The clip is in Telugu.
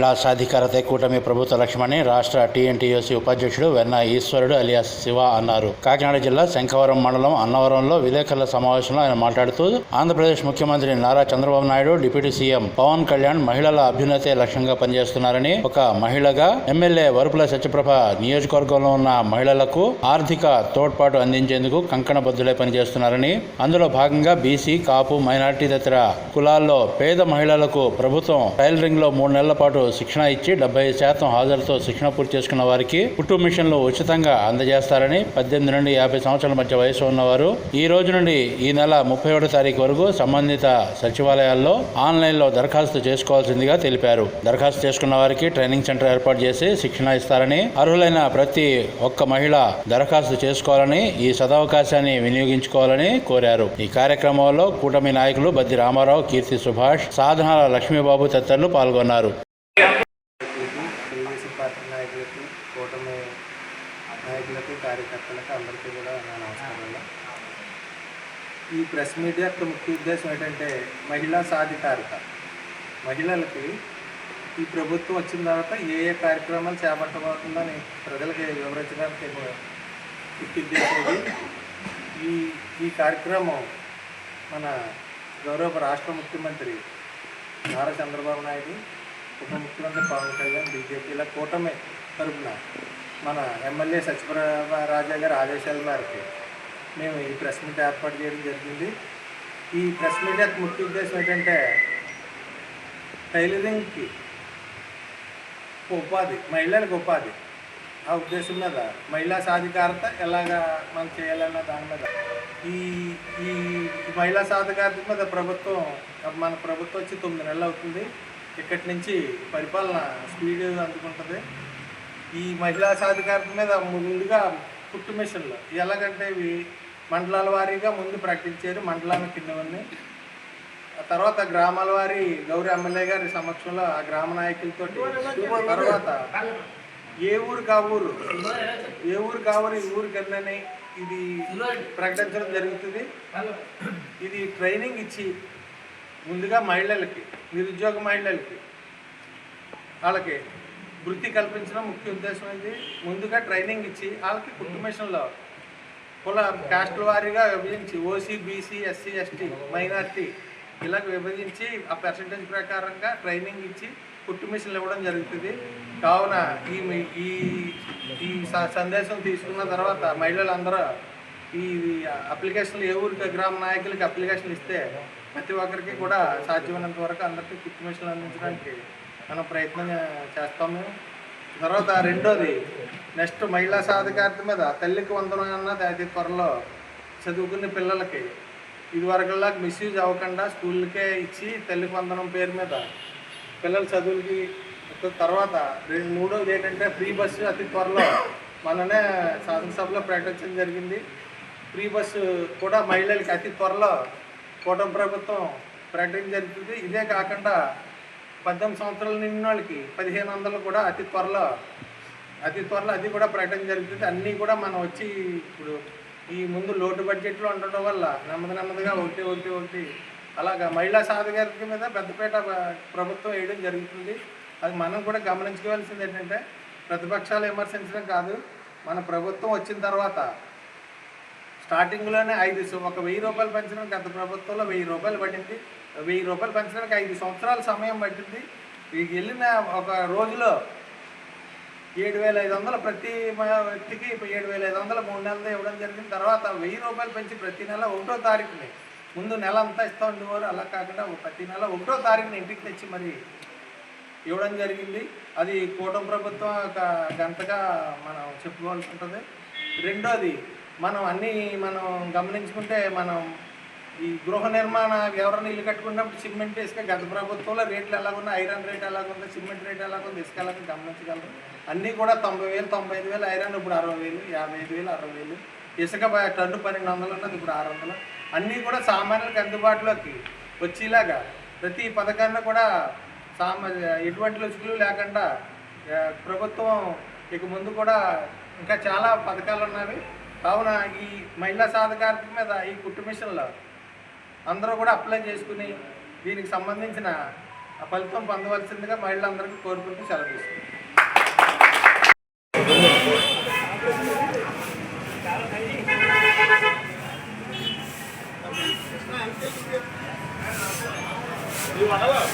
మహిళా సాధికారత కూటమి ప్రభుత్వ లక్ష్యమని రాష్ట్ర టీఎన్టీయూసీ ఉపాధ్యక్షుడు వెన్న ఈశ్వరుడు అలియాస్ శివ అన్నారు. కాకినాడ జిల్లా శంఖవరం మండలం అన్నవరంలో విలేకరుల సమావేశంలో ఆయన మాట్లాడుతూ ఆంధ్రప్రదేశ్ ముఖ్యమంత్రి నారా చంద్రబాబు నాయుడు డిప్యూటీ సీఎం పవన్ కళ్యాణ్ మహిళల అభ్యున్నతే లక్ష్యంగా పనిచేస్తున్నారని ఒక మహిళగా ఎమ్మెల్యే వరుపుల సత్యప్రభ నియోజకవర్గంలో ఉన్న మహిళలకు ఆర్థిక తోడ్పాటు అందించేందుకు కంకణబద్ధులై పనిచేస్తున్నారని అందులో భాగంగా బీసీ కాపు మైనార్టీ తదితర కులాల్లో పేద మహిళలకు ప్రభుత్వం టైలరింగ్లో మూడు నెలల పాటు శిక్షణ ఇచ్చి డెబ్బై శాతం హాజరుతో శిక్షణ పూర్తి చేసుకున్న వారికి కుట్టు మిషన్లు ఉచితంగా అందజేస్తారని పద్దెనిమిది నుండి యాభై సంవత్సరాల మధ్య వయసు ఉన్నవారు ఈ రోజు నుండి ఈ నెల ముప్పై ఒకటో తారీఖు వరకు సంబంధిత సచివాలయాల్లో ఆన్లైన్లో దరఖాస్తు చేసుకోవాల్సిందిగా తెలిపారు. దరఖాస్తు చేసుకున్న వారికి ట్రైనింగ్ సెంటర్ ఏర్పాటు చేసి శిక్షణ ఇస్తారని అర్హులైన ప్రతి ఒక్క మహిళ దరఖాస్తు చేసుకోవాలని ఈ సదవకాశాన్ని వినియోగించుకోవాలని కోరారు. ఈ కార్యక్రమంలో కూటమి నాయకులు బద్ది రామారావు కీర్తి సుభాష్ సాధనాల లక్ష్మీబాబు తదితరులు పాల్గొన్నారు తెలుగుదేశం పార్టీ నాయకులకి కూటమి నాయకులకి కార్యకర్తలకి అందరికీ కూడా నా నమస్కారాలు. ఈ ప్రెస్ మీడియా యొక్క ముఖ్య ఉద్దేశం ఏంటంటే మహిళా సాధికారిత. మహిళలకి ఈ ప్రభుత్వం వచ్చిన తర్వాత ఏ ఏ కార్యక్రమాలు చేపట్టబోతుందని ప్రజలకి వివరించడానికి ముఖ్య ఉద్దేశం ఈ ఈ కార్యక్రమం మన గౌరవ రాష్ట్ర ముఖ్యమంత్రి నారా చంద్రబాబు నాయుడు ఉప ముఖ్యమంత్రి పవన్ కళ్యాణ్ బీజేపీల కూటమి తరపున మన ఎమ్మెల్యే సత్యప్రభ రాజా గారి ఆదేశాల మేరకు మేము ఈ ప్రెస్ మీట్ ఏర్పాటు చేయడం జరిగింది. ఈ ప్రెస్ మీట్ యొక్క ముఖ్య ఉద్దేశం ఏంటంటే టైలరింగ్కి ఉపాధి మహిళలకు ఉపాధి. ఆ ఉద్దేశం మీద మహిళా సాధికారత ఎలాగా మనం చేయాలన్న దాని మీద. ఈ ఈ మహిళా సాధికారత మీద ప్రభుత్వం మన ప్రభుత్వం వచ్చి తొమ్మిది నెలలు అవుతుంది. ఇక్కడి నుంచి పరిపాలన స్పీడ్ అందుకుంటుంది. ఈ మహిళా సాధికారత మీద ముందుగా పుట్టు మిషన్లు. ఎలాగంటే ఇవి మండలాల వారీగా ముందు ప్రకటించారు మండలాల కిందవన్నీ. ఆ తర్వాత గ్రామాల వారి గౌరీ ఎమ్మెల్యే గారి సమక్షంలో ఆ గ్రామ నాయకులతో తర్వాత ఏ ఊరు కా ఊరు? ఏ ఊరు కావరు ఈ ఊరు కన్నని ఇది ప్రకటించడం జరుగుతుంది. ఇది ట్రైనింగ్ ఇచ్చి ముందుగా మహిళలకి నిరుద్యోగ మహిళలకి వాళ్ళకి వృత్తి కల్పించడం ముఖ్య ఉద్దేశం ఇది ముందుగా ట్రైనింగ్ ఇచ్చి వాళ్ళకి కుట్టు కుల కాస్ట్ల వారీగా విభజించి OC BC SC ST minority ఇలాగ విభజించి ఆ పర్సంటేజ్ ప్రకారంగా ట్రైనింగ్ ఇచ్చి కుట్టు మిషన్లు ఇవ్వడం జరుగుతుంది. కావున ఈ ఈ ఈ స- సందేశం తీసుకున్న తర్వాత మహిళలందరూ ఈ అప్లికేషన్లు ఏ ఊరికి గ్రామ నాయకులకి అప్లికేషన్లు ఇస్తే ప్రతి ఒక్కరికి కూడా సాధ్యమైనంత వరకు అందరికీ కుట్టు మిషన్లు అందించడానికి మనం ప్రయత్నం చేస్తాము. తర్వాత రెండోది నెక్స్ట్ మహిళా సాధికారత మీద తల్లికి వందనం అన్నది అతి త్వరలో చదువుకునే పిల్లలకి ఇదివరకల్లా మిస్యూజ్ అవ్వకుండా స్కూల్కే ఇచ్చి తల్లికి వందనం పేరు మీద పిల్లల చదువులకి తర్వాత రెండు మూడోది ఏంటంటే ఫ్రీ బస్సు అతి త్వరలో మననే శాసనసభలో ప్రకటించడం జరిగింది. ఫ్రీ బస్సు కూడా మహిళలకి అతి త్వరలో కూటమి ప్రభుత్వం ప్రకటించడం జరుగుతుంది ఇదే కాకుండా పద్దెనిమిది సంవత్సరాలు నిండిన వాళ్ళకి పదిహేను వందలు కూడా అతి త్వరలో అతి త్వరలో అది కూడా ప్రకటన జరుగుతుంది. అన్నీ కూడా మనం వచ్చి ఇప్పుడు ఈ ముందు లోటు బడ్జెట్లో ఉండడం వల్ల నెమ్మది నెమ్మదిగా ఒకటి ఒకటి ఒకటి అలాగా మహిళా సాధికారిక మీద పెద్దపేట ప్రభుత్వం వేయడం జరుగుతుంది. అది మనం కూడా గమనించుకోవాల్సింది ఏంటంటే ప్రతిపక్షాలు విమర్శించడం కాదు. మన ప్రభుత్వం వచ్చిన తర్వాత స్టార్టింగ్లోనే ఐదు ఒక వెయ్యి రూపాయలు పెంచడం గత ప్రభుత్వంలో వెయ్యి రూపాయలు పడింది. వెయ్యి రూపాయలు పెంచడానికి ఐదు సంవత్సరాల సమయం పట్టింది. ఈ వెళ్ళిన ఒక రోజులో ఏడు వేల ఐదు వందలు ప్రతి వ్యక్తికి ఇప్పుడు ఏడు వేల ఐదు వందలు మూడు నెలలు ఇవ్వడం జరిగింది. తర్వాత వెయ్యి రూపాయలు పెంచి ప్రతి నెల ఒకటో తారీఖుని ముందు నెల అంతా ఇస్తూ ఉండేవారు అలా కాకుండా ప్రతి నెల ఒకటో తారీఖుని ఇంటికి తెచ్చి మరి ఇవ్వడం జరిగింది. అది కూటమి ప్రభుత్వం ఒక గంటగా మనం చెప్పుకోవాల్సి ఉంటుంది. రెండోది మనం అన్నీ మనం గమనించుకుంటే మనం ఈ గృహ నిర్మాణ ఎవరైనా ఇల్లు కట్టుకున్నప్పుడు సిమెంట్ ఇసుక గత ప్రభుత్వంలో రేట్లు ఎలాగున్నా ఐరన్ రేట్ ఎలాగుంది? సిమెంట్ రేట్ ఎలాగుంది? ఇసుక ఎలాగో గమనించగలరు. అన్నీ కూడా తొంభై వేలు తొంభై ఐదు వేలు ఐరన్ ఇప్పుడు అరవై వేలు యాభై ఐదు వేలు అరవై వేలు. ఇసుక టన్ను పన్నెండు వందలు ఉన్నది ఇప్పుడు ఆరు వందలు. అన్నీ కూడా సామాన్యులకు అందుబాటులోకి వచ్చేలాగా ప్రతి పథకాన్ని కూడా సామా ఎటువంటి లుచుకులు లేకుండా ప్రభుత్వం ఇక ముందు కూడా ఇంకా చాలా పథకాలు ఉన్నవి. కావున ఈ మహిళా సాధికారత మీద ఈ కుట్టు మిషన్లో అందరూ కూడా అప్లై చేసుకుని దీనికి సంబంధించిన ఆ ఫలితం పొందవలసిందిగా మహిళలందరికీ కోరుకుంటూ సెలవు